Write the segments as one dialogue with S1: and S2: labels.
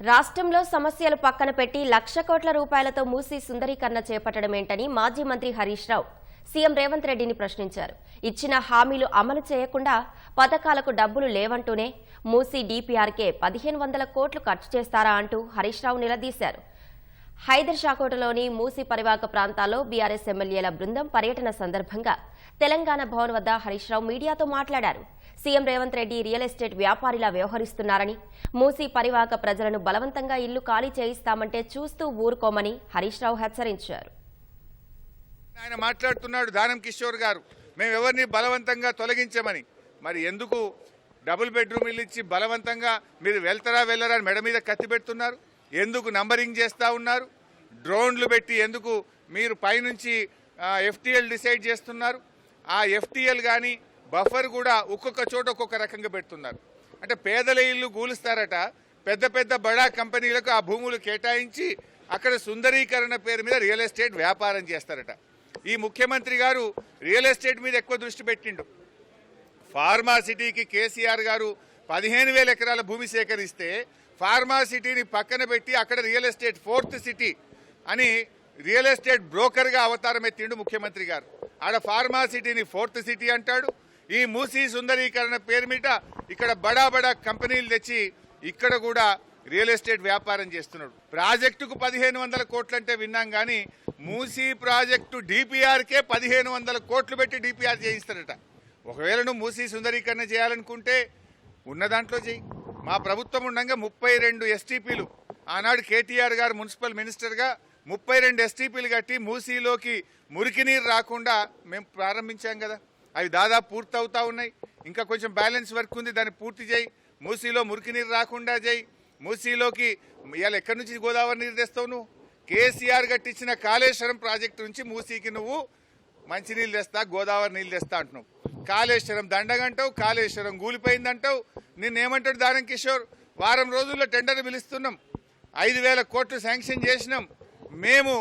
S1: రాష్ట్రంలో సమస్యలు పక్కన పెట్టి లక్ష కోట్ల రూపాయలతో మూసి సుందరీకరణ చేపట్టడమేంటని మాజీ మంత్రి హరీష్ రావు సీఎం రేవంత్ రెడ్డిని ప్రశ్నించారు. ఇచ్చిన హామీలు అమలు చేయకుండా పథకాలకు డబ్బులు లేవంటూనే మూసీ డీపీఆర్కే పదిహేను వందల కోట్లు ఖర్చు చేస్తారా అంటూ హరీష్ రావు నిలదీశారు. హైదర్ షాకోటలోని మూసి పరివాక ప్రాంతాల్లో బీఆర్ఎస్ ఎమ్మెల్యేల బృందం పర్యటన సందర్భంగా తెలంగాణ భవన్ వద్ద హరీష్ రావు మీడియాతో మాట్లాడారు. CM Revanth Reddy real estate వ్యాపారిలా వ్యవహరిస్తున్నారని మూసి పరివాక ప్రజలను బలవంతంగా ఇల్లు ఖాళీ చేయిస్తామంటే చూస్తూ ఊరుకోమని హరీష్ రావు హెచ్చరించారు.
S2: ఆయన మాట్లాడుతున్నాడు దానం కిషోర్ గారు. మేము ఎవరిని బలవంతంగా తొలగించమని. మరి ఎందుకు డబుల్ బెడ్రూమ్ ఇల్లు ఇచ్చి బలవంతంగా మీరు వెళ్తారా వెళ్ళరా అని మెడ మీద కత్తి పెడుతున్నారు? ఎందుకు నంబరింగ్ చేస్తూ ఉన్నారు? డ్రోన్లు పెట్టి ఎందుకు మీరు పైనుంచి ఎఫ్టీఎల్ డిసైడ్ చేస్తున్నారు? ఆ ఎఫ్టీఎల్ కానీ బఫర్ కూడా ఒక్కొక్క చోట ఒక్కొక్క రకంగా పెడుతున్నారు. అంటే పేదల ఇల్లు గూలుస్తారట. పెద్ద పెద్ద బడా కంపెనీలకు ఆ భూములు కేటాయించి అక్కడ సుందరీకరణ పేరు మీద రియల్ ఎస్టేట్ వ్యాపారం చేస్తారట. ఈ ముఖ్యమంత్రి గారు రియల్ ఎస్టేట్ మీద ఎక్కువ దృష్టి పెట్టిండు. ఫార్మా సిటీకి కేసీఆర్ గారు పదిహేను వేల ఎకరాల భూమి సేకరిస్తే ఫార్మా సిటీని పక్కన పెట్టి అక్కడ రియల్ ఎస్టేట్ ఫోర్త్ సిటీ అని రియల్ ఎస్టేట్ బ్రోకర్గా అవతారం ఎత్తిండు ముఖ్యమంత్రి గారు. ఆడ ఫార్మా సిటీని ఫోర్త్ సిటీ అంటాడు. ఈ మూసీ సుందరీకరణ పేరు మీద ఇక్కడ బడా బడా కంపెనీలు తెచ్చి ఇక్కడ కూడా రియల్ ఎస్టేట్ వ్యాపారం చేస్తున్నాడు. ప్రాజెక్టుకు పదిహేను వందల కోట్లు అంటే విన్నాం కానీ మూసీ ప్రాజెక్టు డిపిఆర్కే పదిహేను వందల కోట్లు పెట్టి డిపిఆర్ చేయిస్తారట. ఒకవేళ నువ్వు మూసీ సుందరీకరణ చేయాలనుకుంటే ఉన్న దాంట్లో చేయి. మా ప్రభుత్వం ఉండగా ముప్పై రెండు ఎస్టీపీలు. ఆనాడు కేటీఆర్ గారు మున్సిపల్ మినిస్టర్గా ముప్పై రెండు ఎస్టీపీలు కట్టి మూసీలోకి మురికి నీరు రాకుండా మేము ప్రారంభించాం కదా. అవి దాదాపు పూర్తవుతా ఉన్నాయి. ఇంకా కొంచెం బ్యాలెన్స్ వర్క్ ఉంది దాన్ని పూర్తి చేయి. మూసీలో మురికి నీరు రాకుండా చేయి. మూసీలోకి ఇవాళ ఎక్కడి నుంచి గోదావరి నీరు తెస్తావు నువ్వు? కేసీఆర్ కట్టించిన కాళేశ్వరం ప్రాజెక్టు నుంచి మూసీకి నువ్వు మంచినీళ్ళు తెస్తా గోదావరి నీళ్ళు తెస్తా అంటున్నావు. కాళేశ్వరం దండగంటావు కాళేశ్వరం కూలిపోయిందంటావు నిన్నేమంటాడు దానం కిషోర్? వారం రోజుల్లో టెండర్ పిలుస్తున్నాం. ఐదు వేల కోట్లు శాంక్షన్ చేసినాం. మేము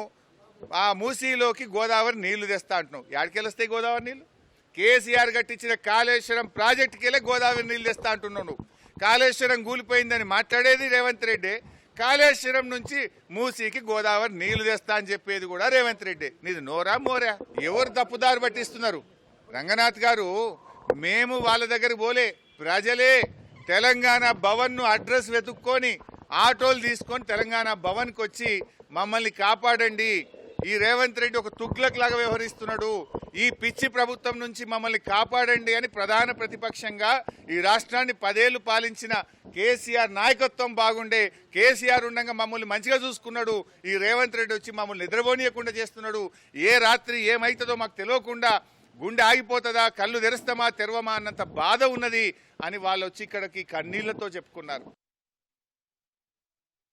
S2: ఆ మూసీలోకి గోదావరి నీళ్ళు తెస్తా అంటున్నాం. ఎక్కడికి వస్తాయి గోదావరి నీళ్ళు? కేసీఆర్ కట్టించిన కాళేశ్వరం ప్రాజెక్టుకి వెళ్ళి గోదావరి నీళ్ళు తెస్తా అంటున్నావు నువ్వు. కాళేశ్వరం కూలిపోయిందని మాట్లాడేది రేవంత్ రెడ్డి. కాళేశ్వరం నుంచి మూసీకి గోదావరి నీళ్ళు తెస్తా అని చెప్పేది కూడా రేవంత్ రెడ్డి. నీది నోరా మోరా? ఎవరు తప్పుదారు పట్టిస్తున్నారు? రంగనాథ్ గారు మేము వాళ్ళ దగ్గర పోలే. ప్రజలే తెలంగాణ భవన్ను అడ్రస్ వెతుక్కొని ఆటోలు తీసుకొని తెలంగాణ భవన్కి వచ్చి మమ్మల్ని కాపాడండి. ఈ రేవంత్ రెడ్డి ఒక తుగ్లక్ లాగా వ్యవహరిస్తున్నాడు. ఈ పిచ్చి ప్రభుత్వం నుంచి మమ్మల్ని కాపాడండి అని ప్రధాన ప్రతిపక్షంగా ఈ రాష్ట్రాన్ని పదేళ్ళు పాలించిన కేసీఆర్ నాయకత్వం బాగుండే. కేసీఆర్ ఉండగా మమ్మల్ని మంచిగా చూసుకున్నాడు. ఈ రేవంత్ రెడ్డి వచ్చి మమ్మల్ని నిద్రపోనీయకుండా చేస్తున్నాడు. ఏ రాత్రి ఏమవుతుందో మాకు తెలియకుండా గుండె ఆగిపోతుందా కళ్ళు తెరుస్తామా తెరవమా అన్నంత బాధ ఉన్నది అని వాళ్ళు వచ్చి ఇక్కడికి కన్నీళ్ళతో చెప్పుకున్నారు.